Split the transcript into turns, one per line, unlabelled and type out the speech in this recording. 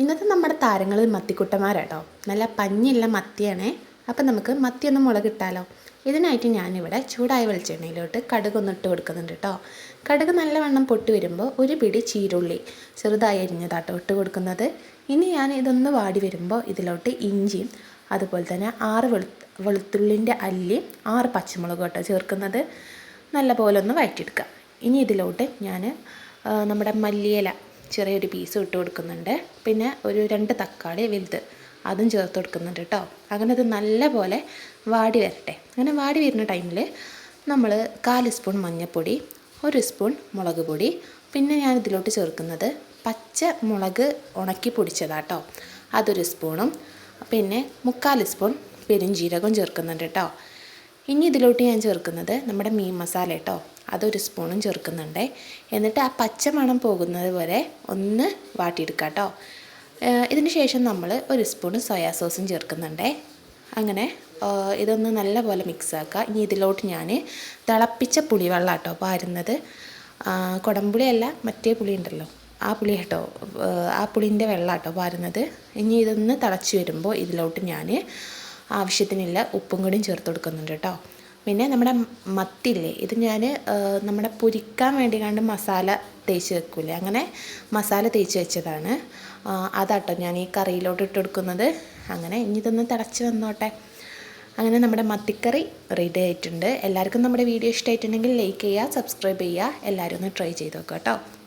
ഇന്നത്തെ നമ്മുടെ താരങ്ങൾ മത്തിക്കുട്ടന്മാരാട്ടോ. നല്ല പഞ്ഞില്ല മത്തിയാണേ. അപ്പം നമുക്ക് മത്തിയൊന്ന് മുളകിട്ടാലോ ഇതിനായിട്ട് ഞാനിവിടെ ചൂടായ വെളിച്ചെണ്ണയിലോട്ട് കടുകൊന്ന് ഇട്ട് കൊടുക്കുന്നുണ്ട് കേട്ടോ കടുക് നല്ലവണ്ണം പൊട്ടി വരുമ്പോൾ ഒരു പിടി ചീരുള്ളി ചെറുതായി അരിഞ്ഞതാട്ടോ ഇട്ട് കൊടുക്കുന്നത്. ഇനി ഞാൻ ഇതൊന്ന് വാടി വരുമ്പോൾ ഇതിലോട്ട് ഇഞ്ചിയും അതുപോലെ തന്നെ ആറ് വെളു വെളുത്തുള്ളിന്റെ അല്ലിയും ആറ് പച്ചമുളകും കേട്ടോ ചേർക്കുന്നത്. നല്ല പോലെ ഒന്ന് വഴറ്റിയെടുക്കുക ഇനി ഇതിലോട്ട് ഞാൻ നമ്മുടെ മല്ലിയില ചെറിയൊരു പീസ് ഇട്ട് കൊടുക്കുന്നുണ്ട്. പിന്നെ ഒരു രണ്ട് തക്കാളി വലുത് അതും ചേർത്ത് കൊടുക്കുന്നുണ്ട് കേട്ടോ അങ്ങനെ അത് നല്ല പോലെ വാടി വരട്ടെ. അങ്ങനെ വാടി വരുന്ന ടൈമിൽ നമ്മൾ കാൽ സ്പൂൺ മഞ്ഞൾപ്പൊടി ഒരു സ്പൂൺ മുളക് പൊടി പിന്നെ ഞാൻ ഇതിലോട്ട് ചേർക്കുന്നത് പച്ച മുളക് ഉണക്കി പൊടിച്ചതാട്ടോ അതൊരു സ്പൂണും പിന്നെ മുക്കാൽ സ്പൂൺ പെരുംജീരകം ചേർക്കുന്നുണ്ട് കേട്ടോ ഇനി ഇതിലോട്ട് ഞാൻ ചേർക്കുന്നത് നമ്മുടെ മീൻ മസാല കേട്ടോ. അതൊരു സ്പൂണും ചേർക്കുന്നുണ്ട്. എന്നിട്ട് ആ പച്ച മണം പോകുന്നത് വരെ ഒന്ന് വാട്ടിയെടുക്കാം കേട്ടോ. ഇതിന് ശേഷം നമ്മൾ ഒരു സ്പൂൺ സോയാ സോസും ചേർക്കുന്നുണ്ട്. അങ്ങനെ ഇതൊന്ന് നല്ലപോലെ മിക്സ് ആക്കുക. ഇനി ഇതിലോട്ട് ഞാൻ തിളപ്പിച്ച പുളിവെള്ളം കേട്ടോ പാരുന്നത്. കുടംപുളിയല്ല മറ്റേ പുളി ഉണ്ടല്ലോ ആ പുളി കേട്ടോ ആ പുളിന്റെ വെള്ളം കേട്ടോ പാരുന്നത്. ഇനി ഇതൊന്ന് തിളച്ച് വരുമ്പോൾ ഇതിലോട്ട് ഞാൻ ആവശ്യത്തിനുള്ള ഉപ്പും കൂടിയും ചേർത്ത് കൊടുക്കുന്നുണ്ട് കേട്ടോ. പിന്നെ നമ്മുടെ മത്തില്ലേ ഇത് ഞാൻ നമ്മുടെ പൊരിക്കാൻ വേണ്ടി കണ്ട് മസാല തേച്ച് വെക്കൂലേ? അങ്ങനെ മസാല തേച്ച് വെച്ചതാണ്. അതാട്ടോ ഞാൻ ഈ കറിയിലോട്ട് ഇട്ട് കൊടുക്കുന്നത്. അങ്ങനെ ഇനി ഇതൊന്ന് തിളച്ച് വന്നോട്ടെ. അങ്ങനെ നമ്മുടെ മത്തിക്കറി റെഡി ആയിട്ടുണ്ട്. എല്ലാവർക്കും നമ്മുടെ വീഡിയോ ഇഷ്ടമായിട്ടുണ്ടെങ്കിൽ ലൈക്ക് ചെയ്യുക സബ്സ്ക്രൈബ് ചെയ്യുക. എല്ലാവരും ഒന്ന് ട്രൈ ചെയ്ത് നോക്കാം കേട്ടോ.